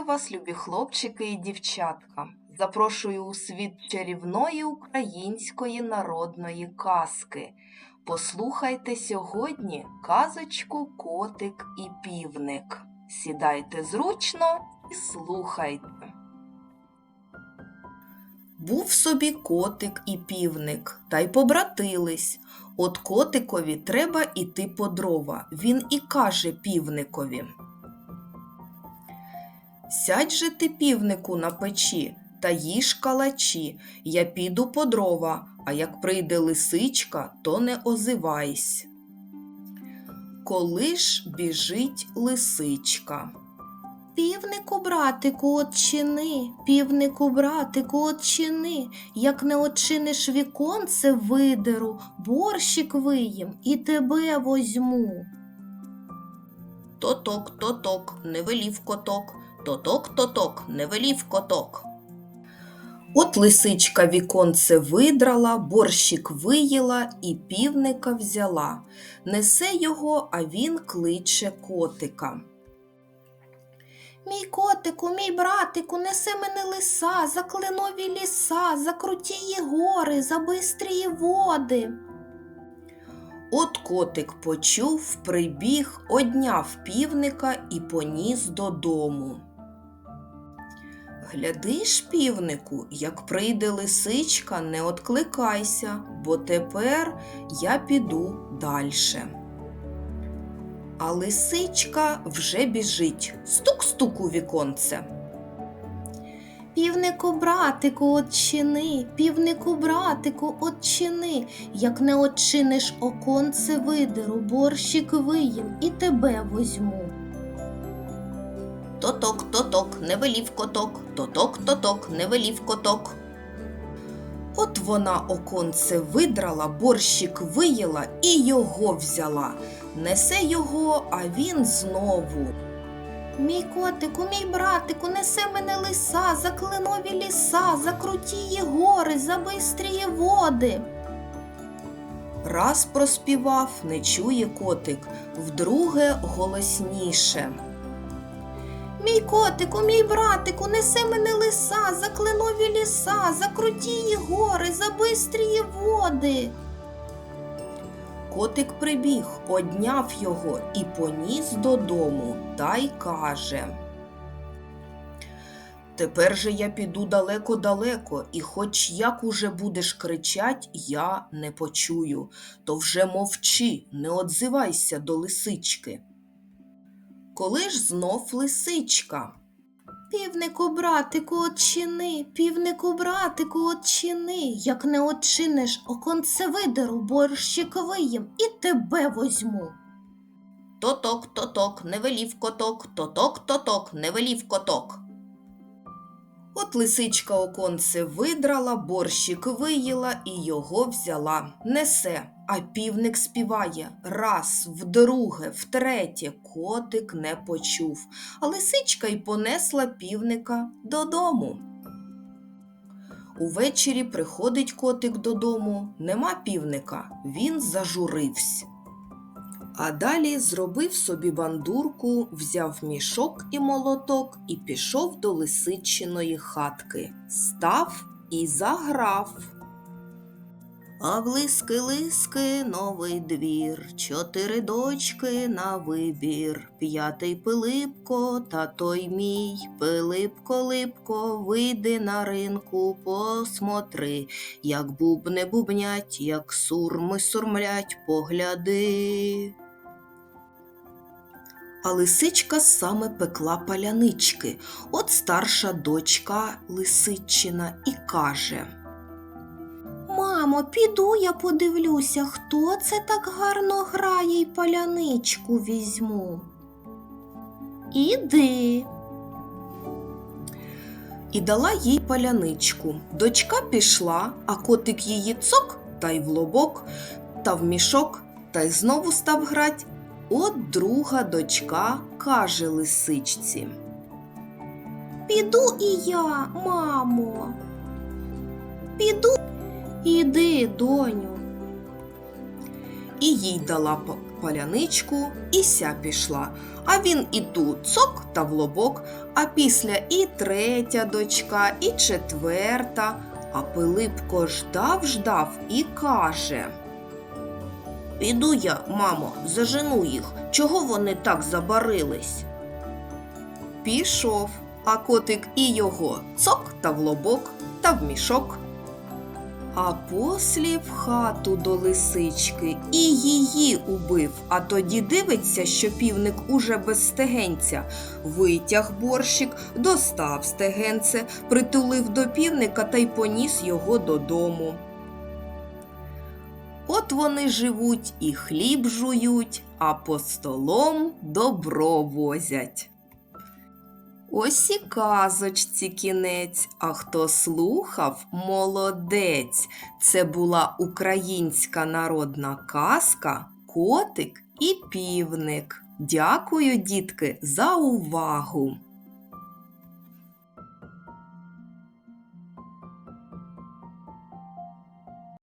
Вітаю вас, любі хлопчики і дівчатка. Запрошую у світ чарівної української народної казки. Послухайте сьогодні казочку Котик і півник. Сідайте зручно і слухайте. Був собі котик і півник, та й побратились. От котикові треба іти по дрова. Він і каже півникові. Сядь же ти, півнику, на печі та їж калачі. Я піду по дрова, а як прийде лисичка, то не озивайсь. Коли ж біжить лисичка. Півнику, братику, отчини, півнику, братику, отчини. Як не отчиниш віконце видеру, борщик виїм і тебе возьму. Тоток, тоток, не велів коток, тоток, тоток, не велів коток. От лисичка віконце видрала, борщик виїла і півника взяла. Несе його, а він кличе котика. Мій котику, мій братику, несе мене лиса, за клинові ліса, за крутії гори, за бистрії води. От котик почув, прибіг, одняв півника і поніс додому. Глядиш, півнику, як прийде лисичка, не откликайся, бо тепер я піду дальше. А лисичка вже біжить, стук-стук у віконце. Півнику, братику, отчини, півнику, братику, отчини. Як не отчиниш оконце видеру, борщик виїм і тебе возьму. Тоток, тоток, не велів коток, тоток, тоток, не велів коток. От вона оконце видрала, борщик виїла і його взяла. Несе його, а він знову. Мій котику, мій братику, несе мене лиса, за клинові ліса, за крутії гори, за бистрії води. Раз проспівав, не чує котик, вдруге голосніше. Мій котику, мій братику, несе мене лиса, за клинові ліса, за крутії гори, за бистрії води. Котик прибіг, одняв його і поніс додому та й каже. Тепер же я піду далеко-далеко, і хоч як уже будеш кричать, я не почую, то вже мовчи, не одзивайся до лисички. Коли ж знов лисичка? Півнику, братику, отчини, півнику, братику, отчини. Як не отчиниш, оконце видеру, борщик виїм і тебе возьму. Тоток, тоток, не велів коток, тоток, тоток, не велів коток. От лисичка оконце видрала, борщик виїла і його взяла. Несе, а півник співає раз, вдруге, втретє, котик не почув, а лисичка й понесла півника додому. Увечері приходить котик додому, нема півника, він зажурився. А далі зробив собі бандурку, взяв мішок і молоток і пішов до лисичиної хатки, став і заграв. А в лиски-лиски новий двір, чотири дочки на вибір, п'ятий Пилипко, та той мій, Пилипко, липко, вийди на ринку, посмотри, як бубни бубнять, як сурми сурмлять, погляди. А лисичка саме пекла палянички. От старша дочка лисичина і каже. Мамо, піду я подивлюся, хто це так гарно грає й паляничку візьму. Іди. І дала їй паляничку. Дочка пішла, а котик її цок та й в лобок, та в мішок, та й знову став грать. От друга дочка каже лисичці. Піду і я, мамо. Піду. Іди, доню. І їй дала паляничку і ся пішла. А він і ту цок та в лобок, а після і третя дочка, і четверта. А Пилипко ждав, ждав і каже. Піду я, мамо, зажену їх. Чого вони так забарились? Пішов, а котик і його цок та в лобок та в мішок. А послі в хату до лисички і її убив, а тоді дивиться, що півник уже без стегенця. Витяг борщик, достав стегенце, притулив до півника та й поніс його додому. От вони живуть і хліб жують, а по столом добро возять. Ось і казочці кінець, а хто слухав, молодець. Це була українська народна казка, котик і півник. Дякую, дітки, за увагу!